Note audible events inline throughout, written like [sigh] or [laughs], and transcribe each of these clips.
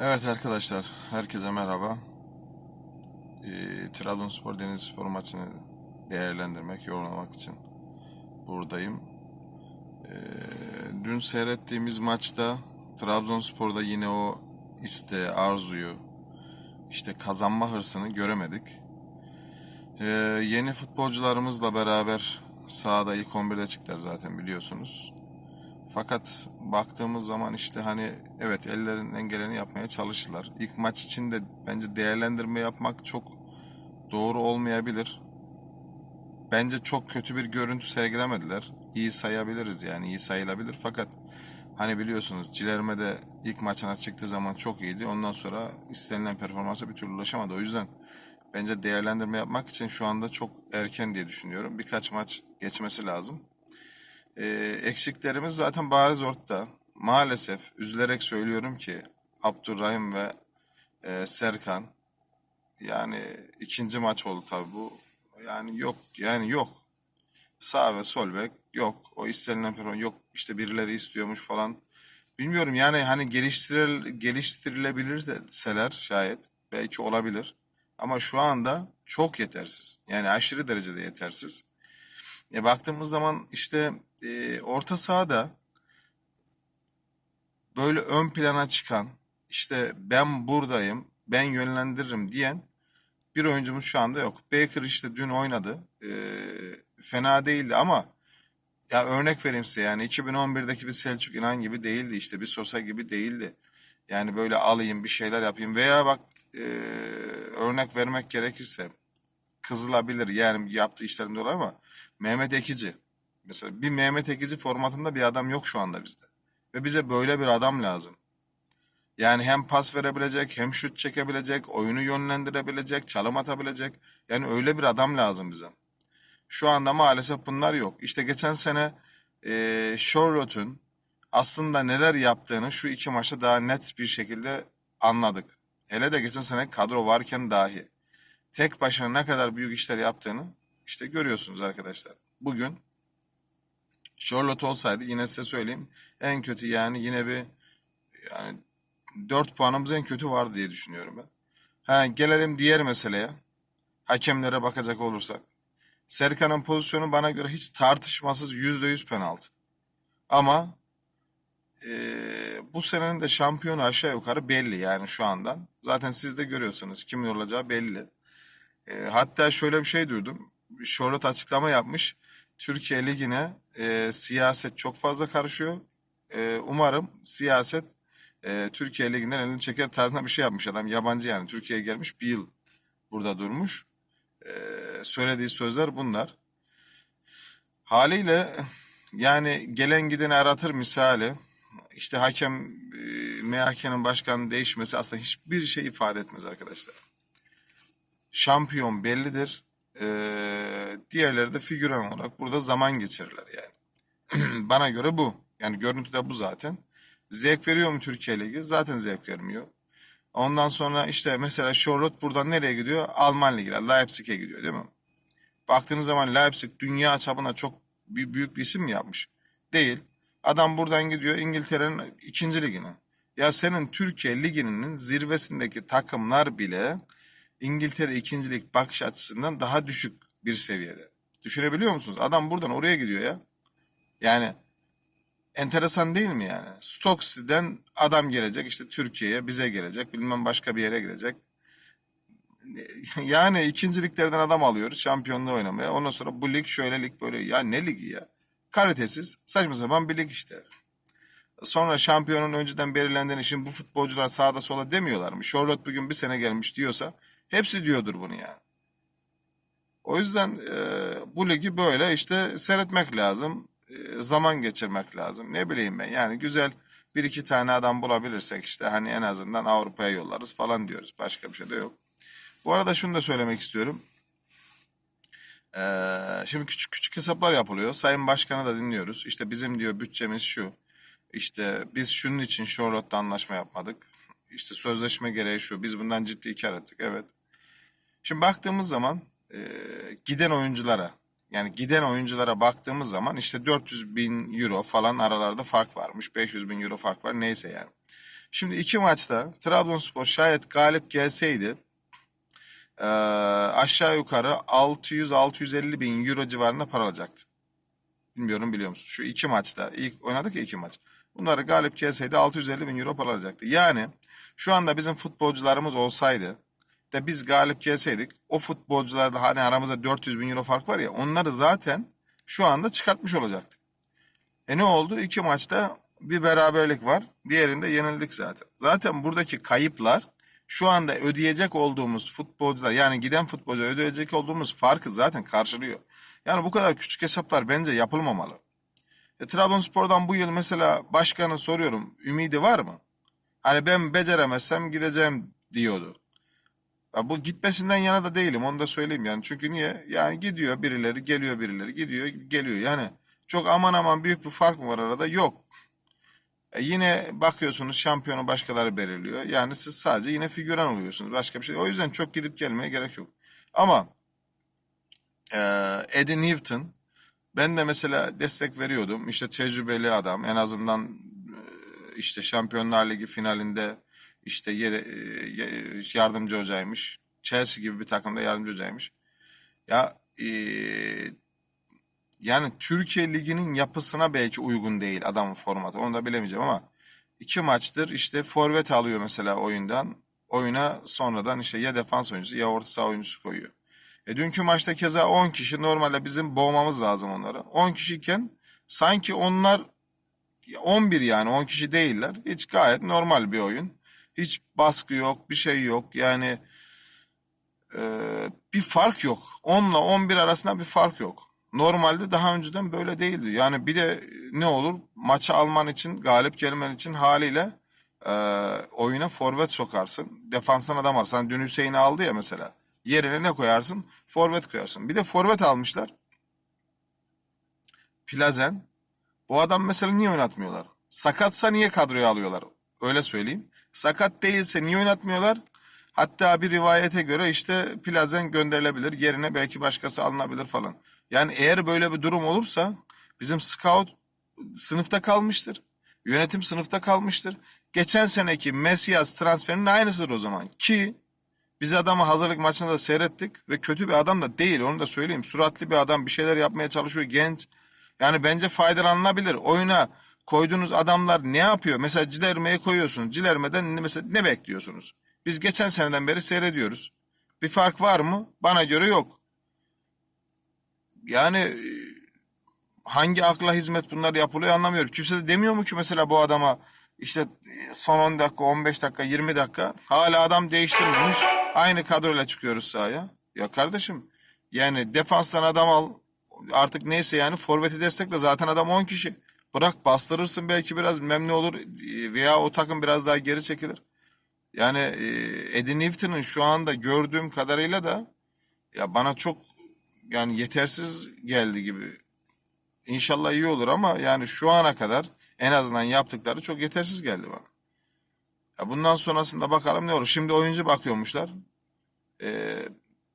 Evet arkadaşlar, herkese merhaba. Ee, Trabzonspor Denizlispor maçını değerlendirmek, yorumlamak için buradayım. Ee, dün seyrettiğimiz maçta Trabzonspor'da yine o isteği, arzuyu, işte kazanma hırsını göremedik. Ee, yeni futbolcularımızla beraber sahada ilk 11'de çıktılar zaten biliyorsunuz. Fakat baktığımız zaman işte hani evet ellerinden geleni yapmaya çalıştılar. İlk maç için de bence değerlendirme yapmak çok doğru olmayabilir. Bence çok kötü bir görüntü sergilemediler. İyi sayabiliriz yani iyi sayılabilir. Fakat hani biliyorsunuz Cilerme de ilk maçına çıktığı zaman çok iyiydi. Ondan sonra istenilen performansa bir türlü ulaşamadı. O yüzden bence değerlendirme yapmak için şu anda çok erken diye düşünüyorum. Birkaç maç geçmesi lazım. Ee, eksiklerimiz zaten bariz ortada. Maalesef üzülerek söylüyorum ki Abdurrahim ve e, Serkan yani ikinci maç oldu tabii bu. Yani yok yani yok. Sağ ve sol bek yok. O istenilen performans yok. İşte birileri istiyormuş falan. Bilmiyorum yani hani geliştiril, geliştirilebilirseler şayet belki olabilir. Ama şu anda çok yetersiz. Yani aşırı derecede yetersiz. E, baktığımız zaman işte e, orta sahada böyle ön plana çıkan işte ben buradayım, ben yönlendiririm diyen bir oyuncumuz şu anda yok. Baker işte dün oynadı. E, fena değildi ama ya örnek vereyim size yani 2011'deki bir Selçuk İnan gibi değildi işte bir Sosa gibi değildi. Yani böyle alayım bir şeyler yapayım veya bak e, örnek vermek gerekirse kızılabilir yani yaptığı işlerin dolayı ama Mehmet Ekici mesela bir Mehmet Ekici formatında bir adam yok şu anda bizde. Ve bize böyle bir adam lazım. Yani hem pas verebilecek, hem şut çekebilecek, oyunu yönlendirebilecek, çalım atabilecek. Yani öyle bir adam lazım bize. Şu anda maalesef bunlar yok. İşte geçen sene e, Charlotte'un aslında neler yaptığını şu iki maçta daha net bir şekilde anladık. Hele de geçen sene kadro varken dahi tek başına ne kadar büyük işler yaptığını işte görüyorsunuz arkadaşlar. Bugün Charlotte olsaydı yine size söyleyeyim en kötü yani yine bir yani 4 puanımız en kötü var diye düşünüyorum ben. Ha, gelelim diğer meseleye. Hakemlere bakacak olursak. Serkan'ın pozisyonu bana göre hiç tartışmasız %100 penaltı. Ama eee, bu senenin de şampiyonu aşağı yukarı belli yani şu andan. Zaten siz de görüyorsunuz kimin olacağı belli. E, hatta şöyle bir şey duydum. Charlotte açıklama yapmış. Türkiye Ligi'ne e, siyaset çok fazla karışıyor. E, umarım siyaset e, Türkiye Ligi'nden elini çeker tarzında bir şey yapmış adam. Yabancı yani Türkiye'ye gelmiş bir yıl burada durmuş. E, söylediği sözler bunlar. Haliyle yani gelen gideni aratır misali. İşte hakem e, MHK'nin başkanı değişmesi aslında hiçbir şey ifade etmez arkadaşlar şampiyon bellidir. Ee, diğerleri de figüran olarak burada zaman geçirirler yani. [clears throat] Bana göre bu. Yani görüntüde bu zaten. Zevk veriyor mu Türkiye Ligi? Zaten zevk vermiyor. Ondan sonra işte mesela Charlotte buradan nereye gidiyor? Alman Ligi'ne, Leipzig'e gidiyor değil mi? Baktığınız zaman Leipzig dünya çapına çok büyük, bir isim yapmış? Değil. Adam buradan gidiyor İngiltere'nin ikinci ligine. Ya senin Türkiye Ligi'nin zirvesindeki takımlar bile İngiltere ikincilik bakış açısından daha düşük bir seviyede. Düşünebiliyor musunuz? Adam buradan oraya gidiyor ya. Yani enteresan değil mi yani? Stoke City'den adam gelecek işte Türkiye'ye bize gelecek bilmem başka bir yere gidecek. [laughs] Yani ikinciliklerden adam alıyoruz şampiyonluğu oynamaya. Ondan sonra bu lig şöyle lig böyle ya ne ligi ya? Kalitesiz saçma sapan bir lig işte. Sonra şampiyonun önceden belirlendiğini şimdi bu futbolcular sağda sola demiyorlar mı? Charlotte bugün bir sene gelmiş diyorsa Hepsi diyordur bunu yani. O yüzden e, bu ligi böyle işte seyretmek lazım. E, zaman geçirmek lazım. Ne bileyim ben yani güzel bir iki tane adam bulabilirsek işte hani en azından Avrupa'ya yollarız falan diyoruz. Başka bir şey de yok. Bu arada şunu da söylemek istiyorum. Ee, şimdi küçük küçük hesaplar yapılıyor. Sayın Başkanı da dinliyoruz. İşte bizim diyor bütçemiz şu. İşte biz şunun için Charlotte'da anlaşma yapmadık. İşte sözleşme gereği şu. Biz bundan ciddi kar ettik. Evet. Şimdi baktığımız zaman e, giden oyunculara yani giden oyunculara baktığımız zaman işte 400 bin euro falan aralarda fark varmış. 500 bin euro fark var neyse yani. Şimdi iki maçta Trabzonspor şayet galip gelseydi eee, aşağı yukarı 600-650 bin euro civarında para alacaktı. Bilmiyorum biliyor musun? Şu iki maçta ilk oynadık ya iki maç. Bunları galip gelseydi 650 bin euro para alacaktı. Yani şu anda bizim futbolcularımız olsaydı de biz galip gelseydik o futbolcularla hani aramızda 400 bin euro fark var ya onları zaten şu anda çıkartmış olacaktık. E ne oldu? İki maçta bir beraberlik var. Diğerinde yenildik zaten. Zaten buradaki kayıplar şu anda ödeyecek olduğumuz futbolcular yani giden futbolcu ödeyecek olduğumuz farkı zaten karşılıyor. Yani bu kadar küçük hesaplar bence yapılmamalı. E, Trabzonspor'dan bu yıl mesela başkanı soruyorum ümidi var mı? Hani ben beceremezsem gideceğim diyordu. Bu gitmesinden yana da değilim onu da söyleyeyim yani. Çünkü niye? Yani gidiyor birileri geliyor birileri gidiyor geliyor yani. Çok aman aman büyük bir fark mı var arada? Yok. E yine bakıyorsunuz şampiyonu başkaları belirliyor. Yani siz sadece yine figüran oluyorsunuz. Başka bir şey. O yüzden çok gidip gelmeye gerek yok. Ama e, Eddie Newton ben de mesela destek veriyordum. İşte tecrübeli adam. En azından e, işte Şampiyonlar Ligi finalinde işte yere- e, yardımcı hocaymış. Chelsea gibi bir takımda yardımcı hocaymış. Ya e, yani Türkiye Ligi'nin yapısına belki uygun değil adamın formatı. Onu da bilemeyeceğim ama iki maçtır işte forvet alıyor mesela oyundan. Oyuna sonradan işte ya defans oyuncusu ya orta saha oyuncusu koyuyor. E dünkü maçta keza 10 kişi normalde bizim boğmamız lazım onları. 10 kişiyken sanki onlar 11 yani 10 kişi değiller. Hiç gayet normal bir oyun. Hiç baskı yok, bir şey yok. Yani e, bir fark yok. 10 ile 11 arasında bir fark yok. Normalde daha önceden böyle değildi. Yani bir de ne olur maçı alman için, galip gelmen için haliyle e, oyuna forvet sokarsın. Defanstan adam alırsan. Dün Hüseyin'i aldı ya mesela. Yerine ne koyarsın? Forvet koyarsın. Bir de forvet almışlar. Plazen. Bu adam mesela niye oynatmıyorlar? Sakatsa niye kadroya alıyorlar? Öyle söyleyeyim. Sakat değilse niye oynatmıyorlar? Hatta bir rivayete göre işte Plazen gönderilebilir. Yerine belki başkası alınabilir falan. Yani eğer böyle bir durum olursa bizim scout sınıfta kalmıştır. Yönetim sınıfta kalmıştır. Geçen seneki Mesias transferinin aynısıdır o zaman. Ki biz adamı hazırlık maçında da seyrettik ve kötü bir adam da değil onu da söyleyeyim. Suratlı bir adam bir şeyler yapmaya çalışıyor genç. Yani bence faydalanılabilir. Oyuna koyduğunuz adamlar ne yapıyor? Mesela Cilerme'ye koyuyorsunuz. Cilerme'den mesela ne bekliyorsunuz? Biz geçen seneden beri seyrediyoruz. Bir fark var mı? Bana göre yok. Yani e, hangi akla hizmet bunlar yapılıyor anlamıyorum. Kimse de demiyor mu ki mesela bu adama işte son 10 dakika, 15 dakika, 20 dakika hala adam değiştirmemiş. Aynı kadroyla çıkıyoruz sahaya. Ya kardeşim yani defanstan adam al artık neyse yani forveti destekle zaten adam 10 kişi. Bırak bastırırsın belki biraz bilmem ne olur veya o takım biraz daha geri çekilir. Yani e, Eddie Newton'un şu anda gördüğüm kadarıyla da ya bana çok yani yetersiz geldi gibi. İnşallah iyi olur ama yani şu ana kadar en azından yaptıkları çok yetersiz geldi bana. Ya bundan sonrasında bakalım ne olur. Şimdi oyuncu bakıyormuşlar. Ee,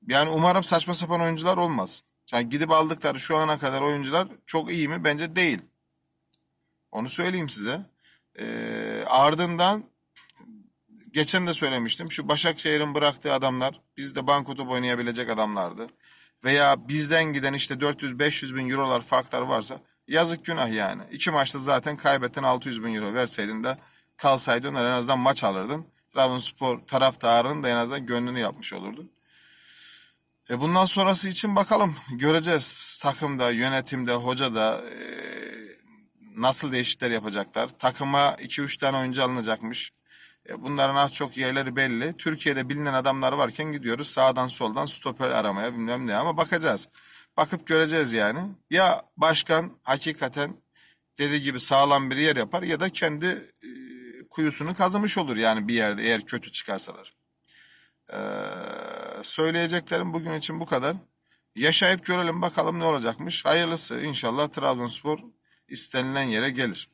yani umarım saçma sapan oyuncular olmaz. Yani gidip aldıkları şu ana kadar oyuncular çok iyi mi? Bence değil. Onu söyleyeyim size. Ee, ardından geçen de söylemiştim. Şu Başakşehir'in bıraktığı adamlar bizde banko top oynayabilecek adamlardı. Veya bizden giden işte 400-500 bin eurolar farklar varsa yazık günah yani. İki maçta zaten kaybettin 600 bin euro verseydin de kalsaydın en azından maç alırdın. Trabzonspor taraftarının da en azından gönlünü yapmış olurdun. E bundan sonrası için bakalım göreceğiz takımda, yönetimde, hocada e, nasıl değişiklikler yapacaklar. Takıma 2-3 tane oyuncu alınacakmış. E, Bunların az çok yerleri belli. Türkiye'de bilinen adamlar varken gidiyoruz sağdan soldan stoper aramaya bilmem ne ama bakacağız. Bakıp göreceğiz yani. Ya başkan hakikaten dediği gibi sağlam bir yer yapar ya da kendi e, kuyusunu kazımış olur yani bir yerde eğer kötü çıkarsalar. Ee, söyleyeceklerim bugün için bu kadar. Yaşayıp görelim bakalım ne olacakmış. Hayırlısı inşallah Trabzonspor istenilen yere gelir.